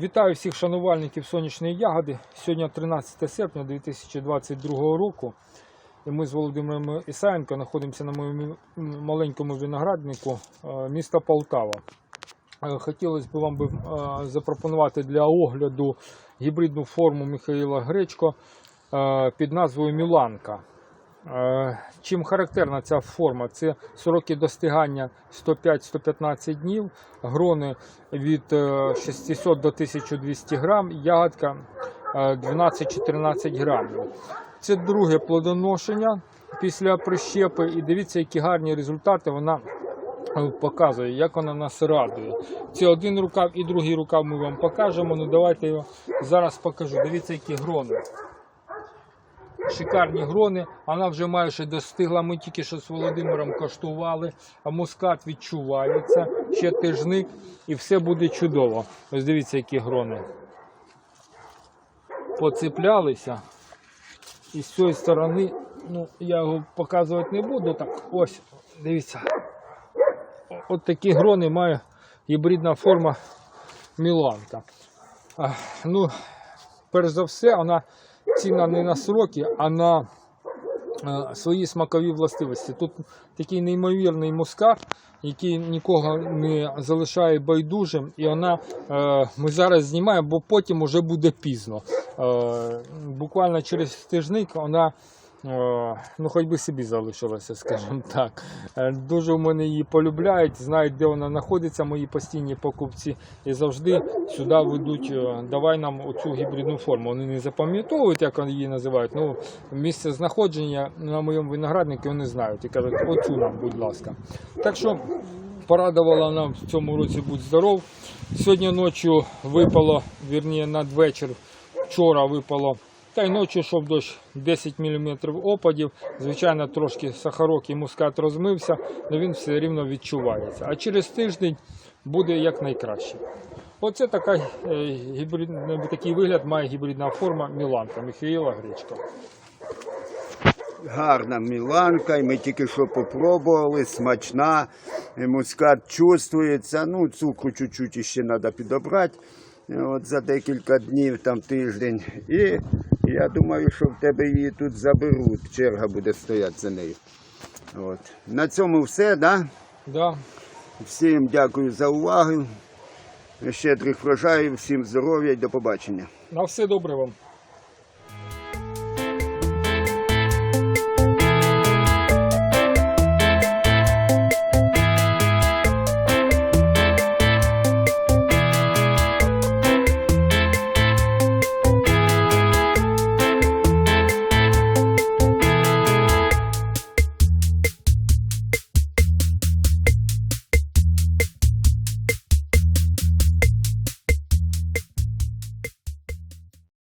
Вітаю всіх шанувальників сонячної ягоди. Сьогодні 13 серпня 2022 року. І ми з Володимиром Ісаєнко знаходимося на моєму маленькому винограднику е, міста Полтава. Е, Хотілося б вам е, запропонувати для огляду гібридну форму Михаїла Гречко під назвою Міланка. Е, Чим характерна ця форма? Це сроки достигання 105-115 днів, грони від е, 600 до 1200 грам, ягодка е, 12-14 грамів. Це друге плодоношення після прищепи. І дивіться, які гарні результати вона е, показує, як вона нас радує. Це один рукав і другий рукав ми вам покажемо. Ну давайте його зараз покажу. Дивіться, які грони шикарні грони. Вона вже майже достигла. Ми тільки що з Володимиром коштували, а мускат відчувається, ще тижник, і все буде чудово. Ось дивіться, які грони. Поцеплялися. І з цієї сторони, ну, я його показувати не буду. Так, ось, дивіться. От такі грони має гібридна форма Міланка. Ну, перш за все, вона ціна не на сроки, а на е, свої смакові властивості. Тут такий неймовірний мускат, який нікого не залишає байдужим, і вона е, ми зараз знімаємо, бо потім вже буде пізно. Е, буквально через тижник вона. Ну, хоч би собі залишилася, скажімо так. Е, Дуже в мене її полюбляють, знають, де вона знаходиться, мої постійні покупці, і завжди сюди ведуть, е, давай нам оцю гібридну форму. Вони не запам'ятовують, як її називають. Ну, місце знаходження на моєму винограднику вони знають і кажуть, оцю нам, будь ласка. Так що порадувала нам в цьому році будь здоров. Сьогодні ночі випало, вірніше, надвечір, вчора випало. Та й ночі йшов дощ 10 мм опадів. Звичайно, трошки сахарок і мускат розмився, але він все рівно відчувається. А через тиждень буде як найкраще. Оце така, е, гібрид, такий вигляд має гібридна форма Міланка Михаїла Гречка. Гарна міланка, ми тільки що попробували, смачна, мускат чувствується. Ну, цукру чуть-чуть ще треба підобрати. От за декілька днів, там тиждень. І я думаю, що в тебе її тут заберуть. Черга буде стояти за нею. От. На цьому все, да? Да. Всім дякую за увагу. Щедрих врожаїв, всім здоров'я і до побачення. На все добре вам.